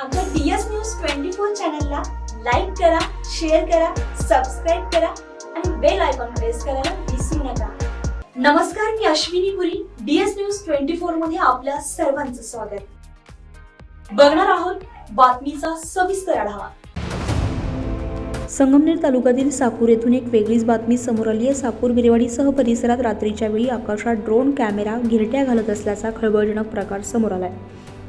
आमच्या D S news twenty four चॅनलला like करा शेअर करा सबस्क्राईब करा आणि बेल आयकॉन प्रेस करायला विसरू नका. नमस्कार मी Ashwini Puri D S news twenty फोरमध्ये आपल्या सर्वांचं स्वागत. बघणार आहोत बातमीचा सविस्तर आढावा. संगमनेर तालुक्यातील साकूर येथून एक वेगळीच बातमी समोर आली आहे. साकूर बिरेवाडीसह परिसरात रात्रीच्या वेळी आकाशात ड्रोन कॅमेरा गिरट्या घालत असल्याचा खळबळजनक प्रकार समोर आलाय.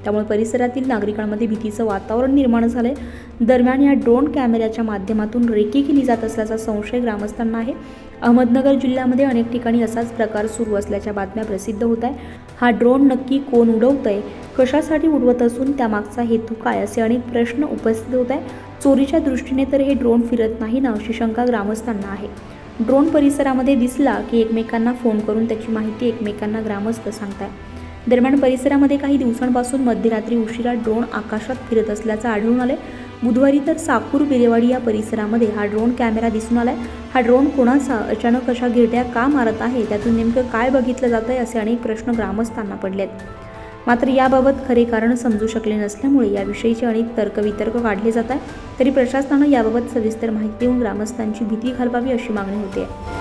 त्यामुळे परिसरातील नागरिकांमध्ये भीतीचं वातावरण निर्माण झालं आहे दरम्यान या ड्रोन कॅमेऱ्याच्या माध्यमातून रेकी केली जात असल्याचा संशय ग्रामस्थांना आहे. अहमदनगर जिल्ह्यामध्ये अनेक ठिकाणी असाच प्रकार सुरू असल्याच्या बातम्या प्रसिद्ध होत आहे हा ड्रोन नक्की कोण उडवतंय? कशासाठी उडवत असून त्यामागचा हेतू काय? असे अनेक प्रश्न उपस्थित होत आहे चोरीच्या दृष्टीने तर हे ड्रोन फिरत नाही ना अशी शंका ग्रामस्थांना आहे. ड्रोन परिसरामध्ये दिसला की एकमेकांना फोन करून त्याची माहिती एकमेकांना ग्रामस्थ सांगताय दरम्यान परिसरामध्ये काही दिवसांपासून मध्यरात्री उशिरा ड्रोन आकाशात फिरत असल्याचं आढळून आलंय. बुधवारी तर साकूर बिरेवाडी या परिसरामध्ये हा ड्रोन कॅमेरा दिसून आलाय. हा ड्रोन कोणाचा? अचानक अशा गिरट्या का मारत आहे? त्यातून नेमकं काय बघितलं जात आहे असे अनेक प्रश्न ग्रामस्थांना पडलेत. मात्र याबाबत खरे कारण समजू शकले नसल्यामुळे याविषयीचे अनेक तर्कवितर्क काढले जात आहे तरी प्रशासनानं याबाबत सविस्तर माहिती देऊन ग्रामस्थांची भीती घालवावी अशी मागणी होते